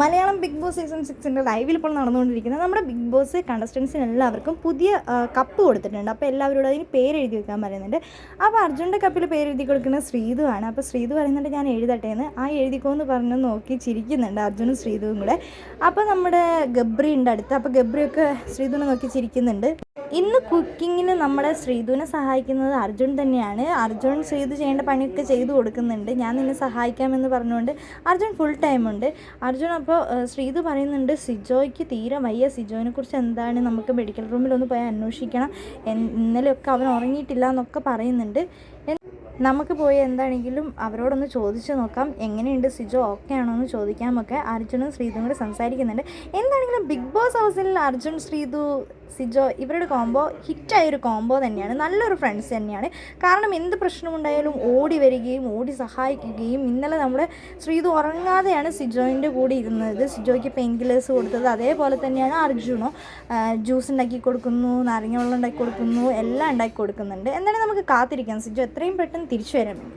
Malayalam big boss season സിക്സിന്റെ ലൈവിൽ ഇപ്പോൾ നടന്നുകൊണ്ടിരിക്കുന്നത് നമ്മുടെ ബിഗ് ബോസ് കണ്ടസ്റ്റൻസിന് എല്ലാവർക്കും പുതിയ കപ്പ് കൊടുത്തിട്ടുണ്ട്. അപ്പോൾ എല്ലാവരോടും അതിന് പേര് എഴുതി വെക്കാൻ പറയുന്നുണ്ട്. അപ്പോൾ അർജുന്റെ കപ്പിൽ പേരെഴുതി കൊടുക്കുന്നത് ശ്രീതു ആണ്. അപ്പോൾ ശ്രീതു പറയുന്നുണ്ട് ഞാൻ എഴുതട്ടെ എന്ന്. ആ എഴുതിക്കോ എന്ന് പറഞ്ഞ് നോക്കി ചിരിക്കുന്നുണ്ട് അർജുനും ശ്രീതുവും കൂടെ. അപ്പോൾ നമ്മുടെ ഗബ്രി ഉണ്ട് അടുത്ത്. അപ്പോൾ ഗബ്രിയൊക്കെ ശ്രീതുവിനെ നോക്കി ചിരിക്കുന്നുണ്ട്. ഇന്ന് കുക്കിങ്ങിന് നമ്മുടെ ശ്രീധുവിനെ സഹായിക്കുന്നത് അർജുൻ തന്നെയാണ്. അർജുൻ ശ്രീധു ചെയ്യേണ്ട പണിയൊക്കെ ചെയ്തു കൊടുക്കുന്നുണ്ട്. ഞാൻ നിന്നെ സഹായിക്കാമെന്ന് പറഞ്ഞുകൊണ്ട് അർജുൻ ഫുൾ ടൈം ഉണ്ട്. അർജുൻ അപ്പോൾ ശ്രീധു പറയുന്നുണ്ട് സിജോയ്ക്ക് തീരെ വയ്യ. സിജോയിനെ കുറിച്ച് എന്താണ്? നമുക്ക് മെഡിക്കൽ റൂമിൽ ഒന്ന് പോയി അന്വേഷിക്കണം. ഇന്നലെയൊക്കെ അവൻ ഉറങ്ങിയിട്ടില്ല എന്നൊക്കെ പറയുന്നുണ്ട്. നമുക്ക് പോയി എന്താണെങ്കിലും അവരോടൊന്ന് ചോദിച്ചു നോക്കാം. എങ്ങനെയുണ്ട് സിജോ? ഓക്കെ ആണോ എന്ന് ചോദിക്കാമൊക്കെ. അർജുനും ശ്രീതും കൂടെ സംസാരിക്കുന്നുണ്ട്. എന്താണെങ്കിലും ബിഗ് ബോസ് ഹൗസിൽ അർജുൻ ശ്രീതു സിജോ ഇവരുടെ കോംബോ ഹിറ്റായൊരു കോംബോ തന്നെയാണ്. നല്ലൊരു ഫ്രണ്ട്സ് തന്നെയാണ്. കാരണം എന്ത് പ്രശ്നമുണ്ടായാലും ഓടി വരികയും ഓടി സഹായിക്കുകയും ഇന്നലെ നമ്മുടെ ശ്രീതു ഉറങ്ങാതെയാണ് സിജോയിന്റെ കൂടെ ഇരുന്നത്. സിജോയ്ക്ക് പെയിൻ കില്ലേഴ്സ് കൊടുത്തത് അതേപോലെ തന്നെയാണ് അർജുനോ. ജ്യൂസ് ഉണ്ടാക്കി കൊടുക്കുന്നു നാരങ്ങ വെള്ളം ഉണ്ടാക്കി കൊടുക്കുന്നു എല്ലാം ഉണ്ടാക്കി കൊടുക്കുന്നുണ്ട്. എന്തായാലും നമുക്ക് കാത്തിരിക്കാം. സിജോ എത്രയും പെട്ടെന്ന് തിരിച്ചു വരാൻ വേണ്ടി.